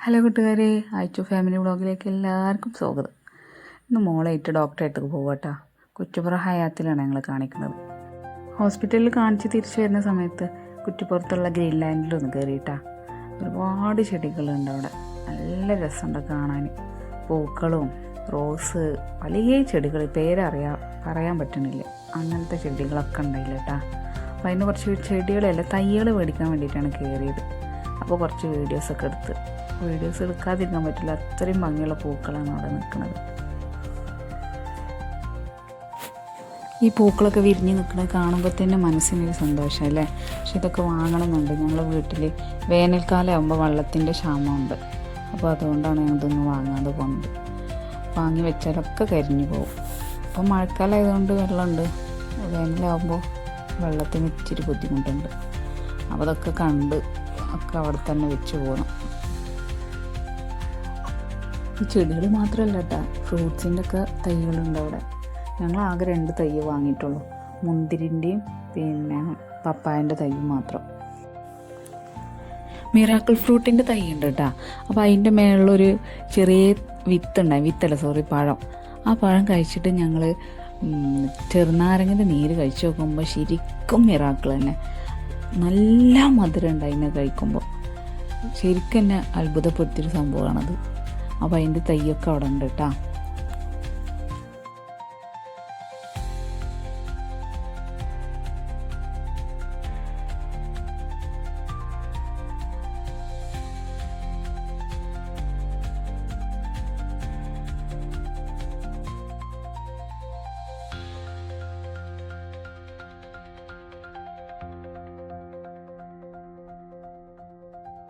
Hello കൂട്ടുകാരെ അയച്ചു family വ്ളോഗിലേക്ക് എല്ലാവർക്കും സ്വാഗതം. ഇന്ന് മോളായിട്ട് ഡോക്ടറെ അടുത്തേക്ക് പോകട്ടോ കുറ്റിപ്പുറ ഹയാത്തിലാണ് ഞങ്ങൾ കാണിക്കുന്നത്. ഹോസ്പിറ്റലിൽ കാണിച്ച് തിരിച്ചു വരുന്ന സമയത്ത് കുറ്റിപ്പുറത്തുള്ള ഗ്രീൻ ലാൻഡിൽ ലാൻഡിലൊന്ന് കയറിയിട്ടാ ഒരുപാട് ചെടികളുണ്ട് അവിടെ. നല്ല രസമുണ്ട് കാണാൻ പൂക്കളും റോസ് വലിയ ചെടികൾ പേരറിയാ പറയാൻ പറ്റണില്ല. അങ്ങനത്തെ ചെടികളൊക്കെ ഉണ്ടായില്ല കേട്ടാ അപ്പോൾ അതിന് കുറച്ച് ചെടികളല്ല തയ്യൽ മേടിക്കാൻ വേണ്ടിയിട്ടാണ് കയറിയത് അപ്പോൾ കുറച്ച് വീഡിയോസൊക്കെ എടുത്ത്. വീഡിയോസ് എടുക്കാതിരിക്കാൻ പറ്റില്ല. അത്രയും ഭംഗിയുള്ള പൂക്കളാണ് അവിടെ നിൽക്കുന്നത്. ഈ പൂക്കളൊക്കെ വിരിഞ്ഞ് നിൽക്കുന്നത് കാണുമ്പോൾ തന്നെ മനസ്സിനൊരു സന്തോഷം അല്ലേ? പക്ഷെ ഇതൊക്കെ വാങ്ങണമെന്നുണ്ട്. ഞങ്ങളെ വീട്ടിൽ വേനൽക്കാലം ആകുമ്പോൾ വെള്ളത്തിന്റെ ക്ഷാമമുണ്ട്. അപ്പോൾ അതുകൊണ്ടാണ് ഞാൻ ഇതൊന്നും വാങ്ങാതെ പോകുന്നത് വാങ്ങി വെച്ചാലൊക്കെ കരിഞ്ഞു പോകും. അപ്പോൾ മഴക്കാലം ആയതുകൊണ്ട് വെള്ളമുണ്ട്. വേനലാകുമ്പോൾ വെള്ളത്തിന് ഇച്ചിരി ബുദ്ധിമുട്ടുണ്ട്. അപ്പോൾ അതൊക്കെ കണ്ട് ഒക്കെ അവിടെ തന്നെ വെച്ച് പോകണം ഈ ചെടികൾ മാത്രമല്ല കേട്ടോ ഫ്രൂട്ട്സിന്റെ ഒക്കെ തൈകളുണ്ട് അവിടെ. ഞങ്ങൾ ആകെ രണ്ട് തൈ വാങ്ങിയിട്ടുള്ളൂ. മുന്തിരിന്റെയും പിന്നെ പപ്പായന്റെ തൈ മാത്രം. മിറാക്കിൾ ഫ്രൂട്ടിന്റെ തൈ ഉണ്ട് കേട്ടോ. അപ്പോൾ അതിന്റെ മേളിലൊരു ചെറിയ വിത്തുണ്ടായി വിത്തല്ല സോറി പഴം. ആ പഴം കഴിച്ചിട്ട് ഞങ്ങൾ ചെറുനാരങ്ങന്റെ നീര് കഴിച്ച് നോക്കുമ്പോൾ ശരിക്കും മിറാക്കിൾ തന്നെ. നല്ല മധുരം ഉണ്ടായി അതിനെ കഴിക്കുമ്പോൾ ശരിക്കും എന്നെ അത്ഭുതപ്പെടുത്തിയൊരു സംഭവമാണത്. അപ്പോൾ അതിന്റെ തൈയൊക്കെ അവിടെ ഉണ്ട് കേട്ടോ